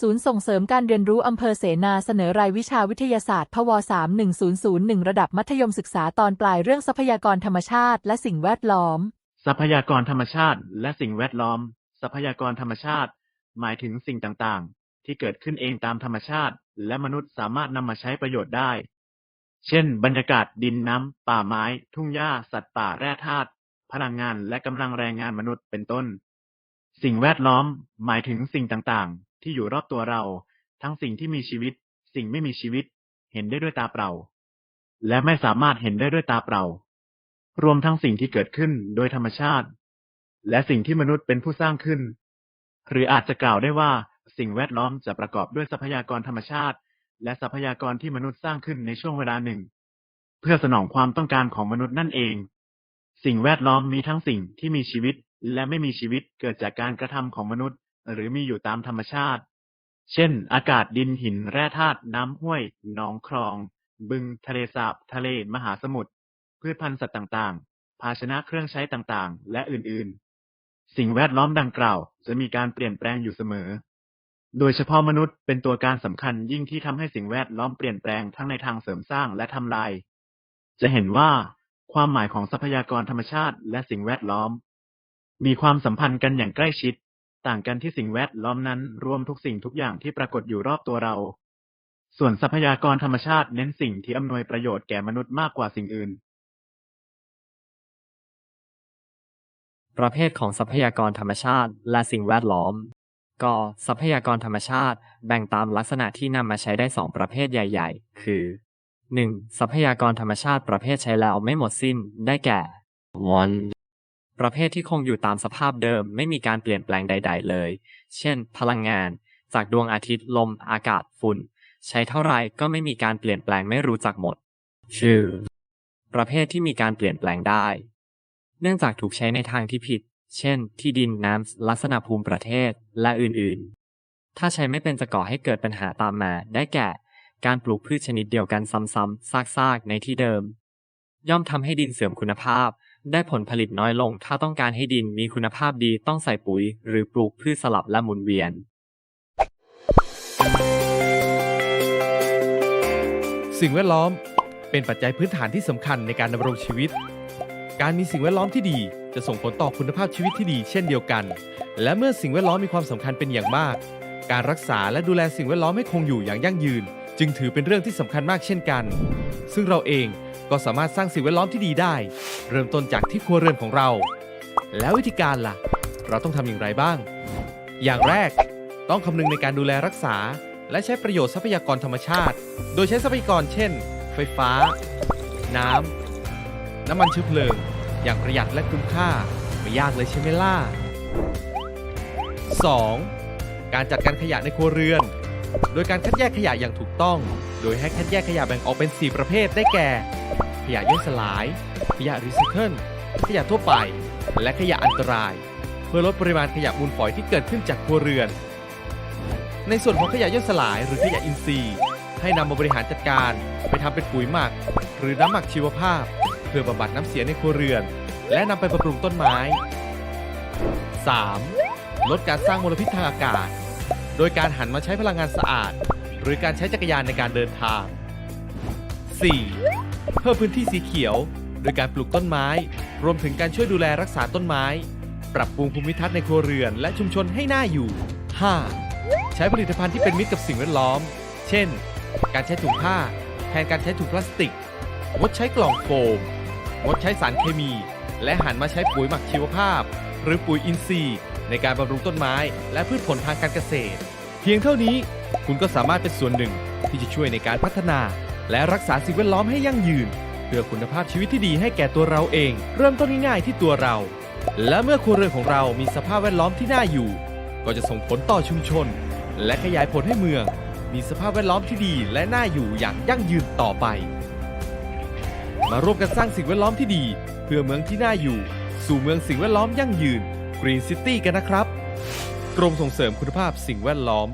ศูนย์ส่งเสริมการเรียนรู้อำเภอเสนาเสนอรายวิชาวิทยาศาสตร์ พว31001 ระดับมัธยมศึกษาตอนปลายเรื่องทรัพยากรธรรมชาติ และสิ่งแวดล้อม ทรัพยากรธรรมชาติ และสิ่งแวดล้อม ทรัพยากรธรรมชาติ หมายถึงสิ่งต่างๆ ที่เกิดขึ้นเองตามธรรมชาติ และมนุษย์สามารถนำมาใช้ประโยชน์ได้ เช่น บรรยากาศดินน้ำป่าไม้ ทุ่งหญ้า สัตว์ป่าแร่ธาตุพลังงานและกำลังแรงงานมนุษย์เป็นต้น สิ่งแวดล้อม หมายถึงสิ่งต่างๆ ที่อยู่รอบตัวเรา ทั้งสิ่งที่มีชีวิต สิ่งไม่มีชีวิต เห็นได้ด้วยตาเปล่า และไม่สามารถเห็นได้ด้วยตาเปล่า รวมทั้งสิ่งที่เกิดขึ้นโดยธรรมชาติ และสิ่งที่มนุษย์เป็นผู้สร้างขึ้น หรืออาจจะกล่าวได้ว่าสิ่งแวดล้อมจะประกอบด้วยทรัพยากรธรรมชาติ และทรัพยากรที่มนุษย์สร้างขึ้นในช่วงเวลาหนึ่ง เพื่อสนองความต้องการของมนุษย์นั่นเอง สิ่งแวดล้อมมีทั้งสิ่งที่มีชีวิตและไม่มีชีวิตเกิดจากการกระทำของมนุษย์ หรือมีอยู่ตามธรรมชาติ เช่น อากาศดินหินแร่ธาตุน้ำห้วยหนองคลอง บึงทะเลสาบ ทะเลมหาสมุทรพืชพันธุ์สัตว์ต่างๆ ภาชนะเครื่องใช้ต่างๆ และอื่นๆ สิ่งแวดล้อมดังกล่าว จะมีการเปลี่ยนแปลงอยู่เสมอ โดยเฉพาะมนุษย์เป็นตัวการสำคัญยิ่งที่ทำให้สิ่งแวดล้อมเปลี่ยนแปลงทั้งในทางเสริมสร้างและทำลาย จะเห็นว่าความหมายของทรัพยากรธรรมชาติและสิ่งแวดล้อม มีความสัมพันธ์กันอย่างใกล้ชิด ต่างกันที่สิ่งแวดล้อมนั้นรวมทุกสิ่งทุกอย่างที่ปรากฏอยู่รอบตัวเรา ส่วนทรัพยากรธรรมชาติเน้นสิ่งที่อำนวยประโยชน์แก่มนุษย์มากกว่าสิ่งอื่น ประเภทของทรัพยากรธรรมชาติและสิ่งแวดล้อม ก็ทรัพยากรธรรมชาติแบ่งตามลักษณะที่นำมาใช้ได้2ประเภทใหญ่ ๆ คือ 1. ทรัพยากรธรรมชาติประเภทใช้แล้วไม่หมดสิ้นได้แก่ one ประเภทที่คงอยู่ตามสภาพเดิมไม่มีการเปลี่ยนแปลงใด ๆ เลย เช่น พลังงาน จากดวงอาทิตย์ลมอากาศฝุ่น ใช้เท่าไรก็ไม่มีการเปลี่ยนแปลงไม่รู้จักหมด ชื่อ ประเภทที่มีการเปลี่ยนแปลงได้ เนื่องจากถูกใช้ในทางที่ผิด เช่น ที่ดินน้ำลักษณะภูมิประเทศและอื่นๆ ถ้าใช้ไม่เป็นจะก่อให้เกิดปัญหาตามมา ได้แก่ การปลูกพืชชนิดเดียวกันซ้ำๆซากๆในที่เดิม ย่อมทำให้ดินเสื่อมคุณภาพ ได้ผลผลิตน้อยลง ถ้าต้องการให้ดินมีคุณภาพดีต้องใส่ปุ๋ย หรือปลูกพืชสลับและหมุนเวียน สิ่งแวดล้อมเป็นปัจจัยพื้นฐานที่สำคัญในการดำรงชีวิต การมีสิ่งแวดล้อมที่ดีจะส่งผลต่อคุณภาพชีวิตที่ดีเช่นเดียวกัน และเมื่อสิ่งแวดล้อมมีความสำคัญเป็นอย่างมาก การรักษาและดูแลสิ่งแวดล้อมให้คงอยู่อย่างยั่งยืน จึงถือเป็นเรื่องที่สำคัญมากเช่นกัน ซึ่งเราเอง ก็สามารถสร้างสิ่งแวดล้อมที่ดีได้ เริ่มต้นจากที่ครัวเรือนของเรา แล้ววิธีการล่ะ เราต้องทำอย่างไรบ้าง อย่างแรกต้องคำนึงในการดูแลรักษา และใช้ประโยชน์ทรัพยากรธรรมชาติ โดยใช้ทรัพยากรเช่น ไฟฟ้า น้ำน้ำมันเชื้อเพลิง อย่างประหยัดและคุ้มค่าไม่ยากเลยใช่ไหมล่ะ 2. การจัดการขยะในครัวเรือน โดยการคัดแยกขยะอย่างถูกต้อง โดยให้คัดแยกขยะแบ่งออกเป็น 4 ประเภทได้แก่ ยะย่อยสลาย ขยะรีไซเคิล ขยะทั่วไป และขยะอันตราย เพื่อลดปริมาณขยะมูลฝอยที่เกิดขึ้นจากครัวเรือน ในส่วนของขยะย่อยสลายหรือขยะอินทรีย์ ให้นำมาบริหารจัดการ ไปทำเป็นปุ๋ยหมัก หรือน้ำหมักชีวภาพ เพื่อบำบัดน้ำเสียในครัวเรือน และนำไปบำรุงต้นไม้ 3. ลดการสร้างมลพิษทางอากาศ โดยการหันมาใช้พลังงานสะอาด หรือการใช้จักรยานในการเดินทาง 4. เพิ่มพื้นที่สีเขียว โดยการปลูกต้นไม้ รวมถึงการช่วยดูแลรักษาต้นไม้ ปรับปรุงภูมิทัศน์ในครัวเรือนและชุมชนให้น่าอยู่ 5. ใช้ผลิตภัณฑ์ที่เป็นมิตรกับสิ่งแวดล้อม เช่น การใช้ถุงผ้า แทนการใช้ถุงพลาสติก งดใช้กล่องโฟม งดใช้สารเคมี และหันมาใช้ปุ๋ยหมักชีวภาพ หรือปุ๋ยอินทรีย์ ในการบำรุงต้นไม้ และพืชผลทางการเกษตร เพียงเท่านี้คุณก็สามารถเป็นส่วนหนึ่งที่จะช่วยในการพัฒนา และรักษาสิ่งแวดล้อมให้ยั่งยืน เพื่อคุณภาพชีวิตที่ดีให้แก่ตัวเราเอง เริ่มต้นง่ายๆที่ตัวเรา และเมื่อครัวเรือนของเรามีสภาพแวดล้อมที่น่าอยู่ ก็จะส่งผลต่อชุมชน และขยายผลให้เมือง มีสภาพแวดล้อมที่ดีและน่าอยู่อย่างยั่งยืนต่อไป มาร่วมกันสร้างสิ่งแวดล้อมที่ดี เพื่อเมืองที่น่าอยู่ สู่เมืองสิ่งแวดล้อมยั่งยืน Green City กันนะครับ กรมส่งเสริมคุณภาพสิ่งแวดล้อม